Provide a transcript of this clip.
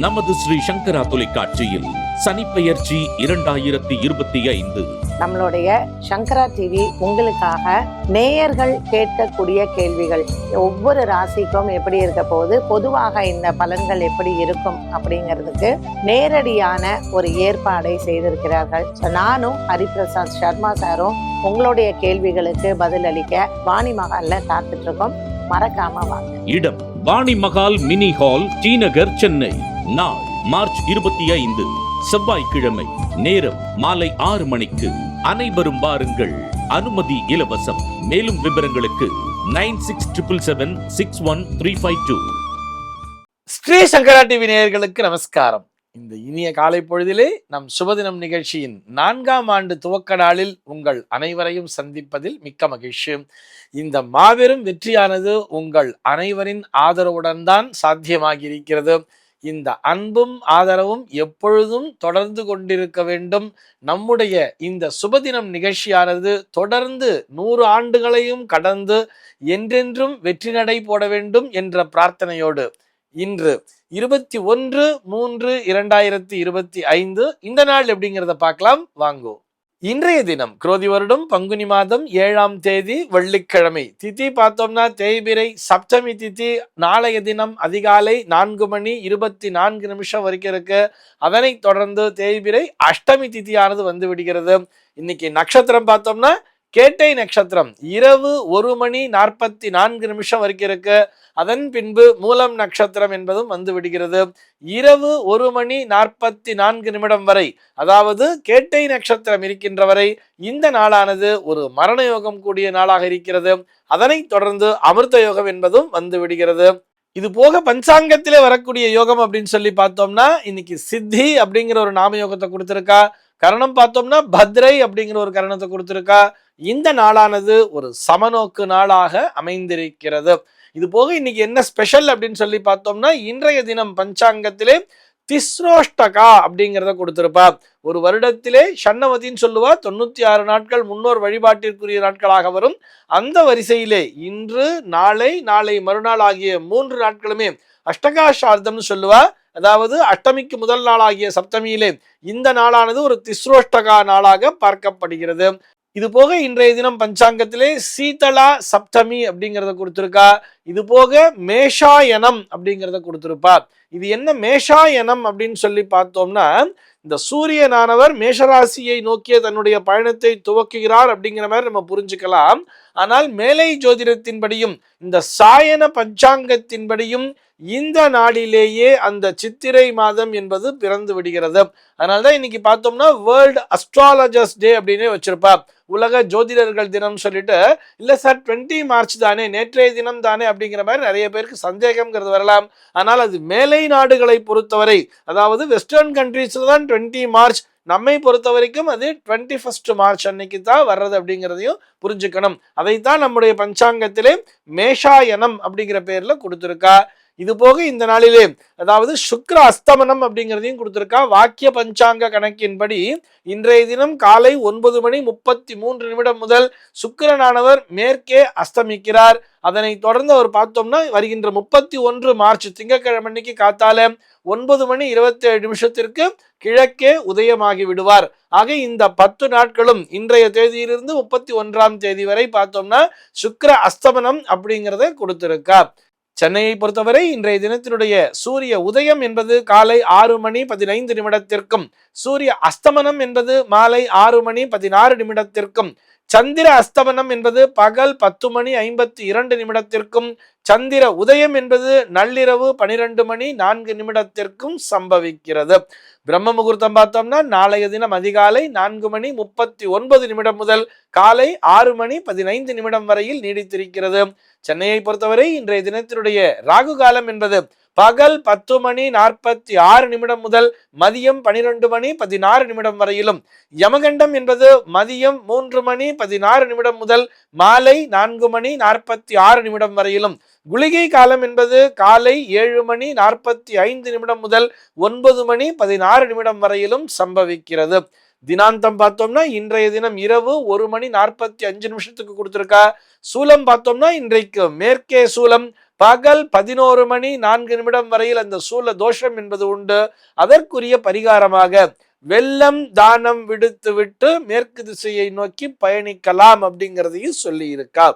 நமது ஸ்ரீ சங்கரா தொலைக்காட்சியில் சனிப்பெயர்ச்சி இரண்டாயிரத்தி இருபத்தி ஐந்து. நம்மளுடைய சங்கரா டிவி உங்களுக்காக நேயர்கள் கேட்கக்கூடிய கேள்விகள். ஒவ்வொரு ராசிக்கும் எப்படி இருக்க போகுது? பொதுவாக இந்த பலன்கள் எப்படி இருக்கும் அப்படிங்கிறதுக்கு நேரடியான ஒரு ஏற்பாடை செய்திருக்கிறார்கள். நானும் ஹரிபிரசாத் சர்மா சாரும் உங்களுடைய கேள்விகளுக்கு பதிலளிக்க வாணி மகால்ல காத்துட்டு இருக்கோம். மறக்காம வாங்க. இடம் Vani Mahal mini hall T Nagar Chennai. நாள் மார்ச் இருபத்தி ஐந்து செவ்வாய்க்கிழமை நேரம் மாலை ஆறு மணிக்கு. அனைவரும் வாருங்கள். அனுமதி இலவசம். மேலும் விவரங்களுக்கு nine six triple seven six one three five two. Shri Sankara TV நேயர்களுக்கு நமஸ்காரம். இந்த இனிய காலை பொழுதிலே நம் சுபதினம் நிகழ்ச்சியின் நான்காம் ஆண்டு துவக்க நாளில் உங்கள் அனைவரையும் சந்திப்பதில் மிக்க மகிழ்ச்சி. இந்த மாபெரும் வெற்றியானது உங்கள் அனைவரின் ஆதரவுடன் தான் சாத்தியமாகி இருக்கிறது. இந்த அன்பும் ஆதரவும் எப்பொழுதும் தொடர்ந்து கொண்டிருக்க வேண்டும். நம்முடைய இந்த சுபதினம் நிகழ்ச்சியானது தொடர்ந்து நூறு ஆண்டுகளையும் கடந்து என்றென்றும் வெற்றி நடை போட வேண்டும் என்ற பிரார்த்தனையோடு இன்று இருபத்தி ஒன்று மூன்று இரண்டாயிரத்தி இருபத்தி ஐந்து. இந்த நாள் எப்படிங்கிறத பார்க்கலாம். வாங்கோ. இன்றைய தினம் குரோதி வருடம் பங்குனி மாதம் ஏழாம் தேதி வெள்ளிக்கிழமை. திதி பார்த்தோம்னா தேய்பிரை சப்தமி திதி நாளைய தினம் அதிகாலை நான்கு மணி இருபத்தி நான்கு நிமிஷம் வரைக்கும் இருக்கு. அதனை தொடர்ந்து தேய்பிரை அஷ்டமி திதியானது வந்து விடுகிறது. இன்னைக்கு நட்சத்திரம் பார்த்தோம்னா கேட்டை நட்சத்திரம். இரவு ஒரு மணி நாற்பத்தி நான்கு நிமிஷம் வரைக்கும் இருக்கு அதன் பின்பு மூலம் நட்சத்திரம் என்பதும் வந்து விடுகிறது. இரவு ஒரு மணி நாற்பத்தி நான்கு நிமிடம் வரை அதாவது கேட்டை நட்சத்திரம் இருக்கின்ற வரை இந்த நாளானது ஒரு மரண யோகம் கூடிய நாளாக இருக்கிறது. அதனைத் தொடர்ந்து அமிர்த யோகம் என்பதும் வந்து விடுகிறது. இது போக பஞ்சாங்கத்திலே வரக்கூடிய யோகம் அப்படின்னு சொல்லி பார்த்தோம்னா இன்னைக்கு சித்தி அப்படிங்கிற ஒரு நாம யோகத்தை கொடுத்துருக்கா. கரணம் பார்த்தோம்னா பத்ரை அப்படிங்கிற ஒரு கரணத்தை கொடுத்துருக்கா. இந்த நாளானது ஒரு சமநோக்கு நாளாக அமைந்திருக்கிறது. இது போக இன்னைக்கு என்ன ஸ்பெஷல் அப்படின்னு சொல்லி பார்த்தோம்னா இன்றைய தினம் பஞ்சாங்கத்திலே திஸ்ரோஷ்டகா அப்படிங்கிறத கொடுத்திருப்பா. ஒரு வருடத்திலே சன்னவதின்னு சொல்லுவா தொண்ணூத்தி ஆறு நாட்கள் முன்னோர் வழிபாட்டிற்குரிய நாட்களாக வரும். அந்த வரிசையிலே இன்று நாளை நாளை மறுநாள் ஆகிய மூன்று நாட்களுமே அஷ்டகாஷார்த்தம்னு சொல்லுவா. அதாவது அஷ்டமிக்கு முதல் நாளாகிய சப்தமியிலே இந்த நாளானது ஒரு திஸ்ரோஷ்டகா நாளாக பார்க்கப்படுகிறது. இது போக இன்றைய தினம் பஞ்சாங்கத்திலே சீதளா சப்தமி அப்படிங்கிறத கொடுத்துருக்கா. இது போக மேஷாயனம் அப்படிங்கிறத கொடுத்துருப்பார். இது என்ன மேஷாயனம் அப்படின்னு சொல்லி பார்த்தோம்னா இந்த சூரியனானவர் மேஷராசியை நோக்கிய தன்னுடைய பயணத்தை துவக்குகிறார் அப்படிங்கிற மாதிரி நம்ம புரிஞ்சுக்கலாம். ஆனால் மேலை ஜோதிடத்தின்படியும் இந்த சாயன பஞ்சாங்கத்தின்படியும் இந்த நாளிலேயே அந்த சித்திரை மாதம் என்பது பிறந்து விடுகிறது. அதனால்தான் இன்னைக்கு பார்த்தோம்னா வேர்ல்டு அஸ்ட்ராலஜர்ஸ் டே அப்படின்னே வச்சிருப்பா உலக ஜோதிடர்கள் தினம் சொல்லிட்டு இல்லை சார் டுவெண்ட்டி மார்ச் தானே நேற்றைய தினம் தானே அப்படிங்கிற மாதிரி நிறைய பேருக்கு சந்தேகம்ங்கிறது வரலாம். ஆனால் அது மேலை நாடுகளை பொறுத்தவரை அதாவது வெஸ்டர்ன் கண்ட்ரீஸில் தான் டுவெண்ட்டி மார்ச் நம்மை பொறுத்த வரைக்கும் அது டுவெண்ட்டி ஃபர்ஸ்ட் மார்ச் அன்னைக்கு தான் வர்றது அப்படிங்கிறதையும் புரிஞ்சுக்கணும். அதைத்தான் நம்முடைய பஞ்சாங்கத்திலே மேஷாயனம் அப்படிங்கிற பேர்ல கொடுத்துருக்கா. இது போக இந்த நாளிலே அதாவது சுக்ர அஸ்தமனம் அப்படிங்கிறதையும் கொடுத்துருக்கா. வாக்கிய பஞ்சாங்க கணக்கின்படி இன்றைய தினம் காலை ஒன்பது மணி முப்பத்தி மூன்று நிமிடம் முதல் சுக்கிரனானவர் மேற்கே அஸ்தமிக்கிறார். அதனை தொடர்ந்து அவர் பார்த்தோம்னா வருகின்ற முப்பத்தி ஒன்று மார்ச் திங்கக்கிழமை அன்னைக்கு காத்தால ஒன்பது மணி இருபத்தி ஏழு நிமிஷத்திற்கு கிழக்கே உதயமாகி விடுவார். ஆக இந்த பத்து நாட்களும் இன்றைய தேதியிலிருந்து முப்பத்தி ஒன்றாம் தேதி வரை பார்த்தோம்னா சுக்கர அஸ்தமனம் அப்படிங்கிறத கொடுத்திருக்கார். சென்னையை பொறுத்தவரை இன்றைய தினத்தினுடைய சூரிய உதயம் என்பது காலை ஆறு மணி பதினைந்து நிமிடத்திற்கும் சூரிய அஸ்தமனம் என்பது மாலை ஆறு மணி பதினாறு நிமிடத்திற்கும் சந்திர அஸ்தமனம் என்பது பகல் பத்து மணி ஐம்பத்தி இரண்டு நிமிடத்திற்கும் சந்திர உதயம் என்பது நள்ளிரவு பனிரெண்டு மணி நான்கு நிமிடத்திற்கும் சம்பவிக்கிறது. பிரம்ம முகூர்த்தம் பார்த்தோம்னா நாளைய தினம் அதிகாலை நான்கு மணி முப்பத்தி ஒன்பது நிமிடம் முதல் காலை ஆறு மணி பதினைந்து நிமிடம் வரையில் நீடித்திருக்கிறது. சென்னையை பொறுத்தவரை இன்றைய தினத்தினுடைய ராகு காலம் என்பது பகல் பத்து மணி நாற்பத்தி ஆறு நிமிடம் முதல் மதியம் பனிரெண்டு மணி பதினாறு நிமிடம் வரையிலும். யமகண்டம் என்பது மதியம் மூன்று மணி பதினாறு நிமிடம் முதல் மாலை நான்கு மணி நாற்பத்தி ஆறு நிமிடம் வரையிலும். குளிகை காலம் என்பது காலை ஏழு மணி நாற்பத்தி ஐந்து நிமிடம் முதல் ஒன்பது மணி பதினாறு நிமிடம் வரையிலும் சம்பவிக்கிறது. தினாந்தம் பார்த்தோம்னா இன்றைய தினம் இரவு ஒரு மணி நாற்பத்தி அஞ்சு நிமிஷத்துக்கு கொடுத்துருக்கா. சூலம் பார்த்தோம்னா இன்றைக்கு மேற்கே சூலம் பகல் பதினோரு மணி நான்கு நிமிடம் வரையில் அந்த சூல தோஷம் என்பது உண்டு. அதற்குரிய பரிகாரமாக வெள்ளம் தானம் விடுத்து விட்டு மேற்கு திசையை நோக்கி பயணிக்கலாம் அப்படிங்கிறதையும் சொல்லி இருக்கா